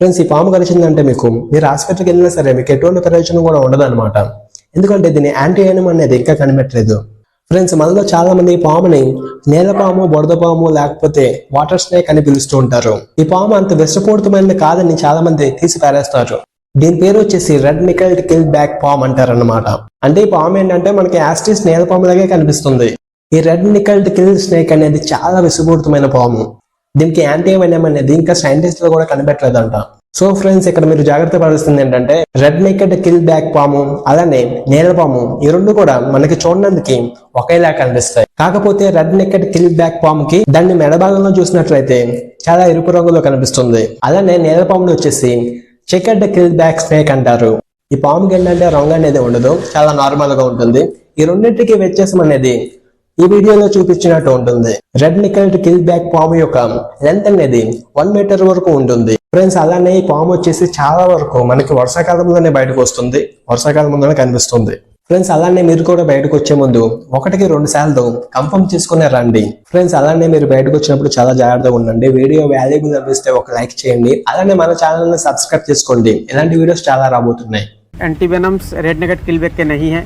Friends ఈ పాము కలిసిందంటే మీకు మీరు హాస్పిటల్కి వెళ్ళినా సరే మీకు ఎటువంటి ప్రయోజనం కూడా ఉండదు ఎందుకంటే దీని యాంటీ అనేది ఇంకా కనిపెట్టలేదు. ఫ్రెండ్స్ మనలో చాలా మంది ఈ పాముని నేల పాము బురద పాము లేకపోతే వాటర్ స్నేక్ అని పిలుస్తూ ఉంటారు. ఈ పాము అంత విషపూరితమైనది కాదని చాలా మంది తీసి పారేస్తారు. దీని పేరు వచ్చేసి రెడ్ నికల్డ్ కిల్ బ్యాక్ పామ్ అంటారన్నమాట. అంటే ఈ పాము ఏంటంటే మనకి యాస్టిస్ నేల పాములాగే కనిపిస్తుంది. ఈ రెడ్ నికల్డ్ కిల్ స్నేక్ అనేది చాలా విషపూరితమైన పాము. దీనికి యాంటీ వెనమ్ అనేది ఇంకా సైంటిస్టులు కూడా కనిపెట్టలేదంట. సో ఫ్రెండ్స్ ఇక్కడ మీరు జాగ్రత్త పడాల్సింది ఏంటంటే రెడ్ నెక్కెడ్ కిల్ బ్యాక్ పాము అలానే నేల పాము ఈ రెండు కూడా మనకి చూడడానికి ఒకేలా కనిపిస్తాయి. కాకపోతే రెడ్ నెక్కెడ్ కిల్ బ్యాక్ పాముకి దాన్ని మెడభాగంలో చూసినట్లయితే చాలా ఎరుపు రంగులో కనిపిస్తుంది. అలానే నేల పాములు వచ్చేసి చెకెడ్ కిల్ బ్యాక్ స్నేక్ అంటారు. ఈ పాముకి ఏంటంటే రంగు అనేది ఉండదు చాలా నార్మల్గా ఉంటుంది. ఈ రెండింటికి వ్యత్యాసం అనేది ఈ వీడియోలో చూపించినట్టు ఉంటుంది రెడ్ నికల్డ్ కిల్ బ్యాక్ పాము యొక్క లెంత్ అనేది వన్ మీటర్ వరకు ఉంటుంది ఫ్రెండ్స్ అలానే ఈ పాము వచ్చేసి చాలా వరకు మనకి వర్షాకాలంలోనే బయటకు వస్తుంది వర్షాకాలంలోనే కనిపిస్తుంది ఫ్రెండ్స్ అలానే మీరు కూడా బయటకు వచ్చే ముందు ఒకటికి రెండు సార్లు కన్ఫర్మ్ చేసుకునే రండి ఫ్రెండ్స్ అలానే మీరు బయటకు వచ్చినప్పుడు చాలా జాగ్రత్తగా ఉండండి వీడియో వాల్యుబుల్ అనిపిస్తే ఒక లైక్ చేయండి అలానే మన ఛానల్ ని సబ్స్క్రైబ్ చేసుకోండి ఇలాంటి వీడియోస్ చాలా రాబోతున్నాయి एंटी वेनम्स रेड नेगेट किलबेक के नहीं हैं